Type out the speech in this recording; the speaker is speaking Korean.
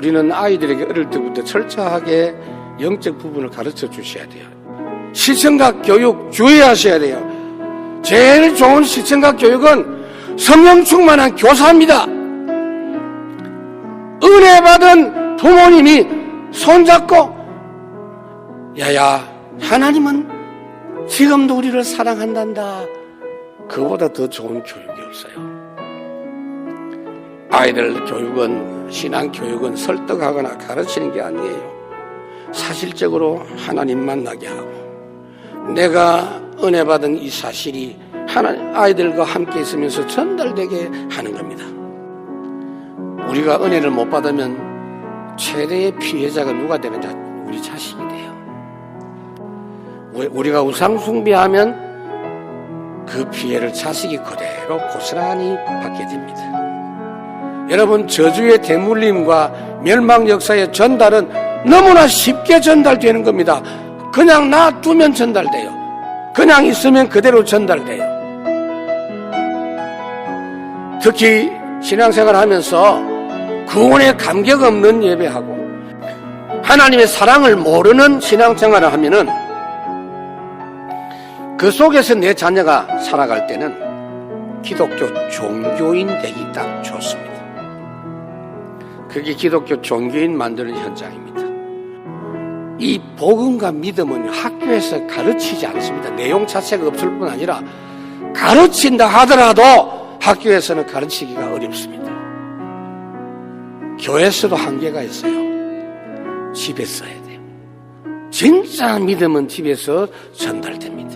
우리는 아이들에게 어릴 때부터 철저하게 영적 부분을 가르쳐 주셔야 돼요. 시청각 교육 주의하셔야 돼요. 제일 좋은 시청각 교육은 성령 충만한 교사입니다. 은혜 받은 부모님이 손잡고 야야 하나님은 지금도 우리를 사랑한단다. 그보다 더 좋은 교육이 없어요. 아이들 교육은 신앙 교육은 설득하거나 가르치는 게 아니에요. 사실적으로 하나님 만나게 하고 내가 은혜 받은 이 사실이 하나 아이들과 함께 있으면서 전달되게 하는 겁니다. 우리가 은혜를 못 받으면 최대의 피해자가 누가 되느냐? 우리 자식이 돼요. 왜 우리가 우상 숭배하면 그 피해를 자식이 그대로 고스란히 받게 됩니다. 여러분 저주의 대물림과 멸망 역사의 전달은 너무나 쉽게 전달되는 겁니다. 그냥 놔두면 전달돼요. 그냥 있으면 그대로 전달돼요. 특히 신앙생활 하면서 구원에 감격 없는 예배하고 하나님의 사랑을 모르는 신앙생활을 하면은 그 속에서 내 자녀가 살아갈 때는 기독교 종교인 되기 딱 좋습니다. 그게 기독교 종교인 만드는 현장입니다. 이 복음과 믿음은 학교에서 가르치지 않습니다. 내용 자체가 없을 뿐 아니라 가르친다 하더라도 학교에서는 가르치기가 어렵습니다. 교회에서도 한계가 있어요. 집에 써야 돼요. 진짜 믿음은 집에서 전달됩니다.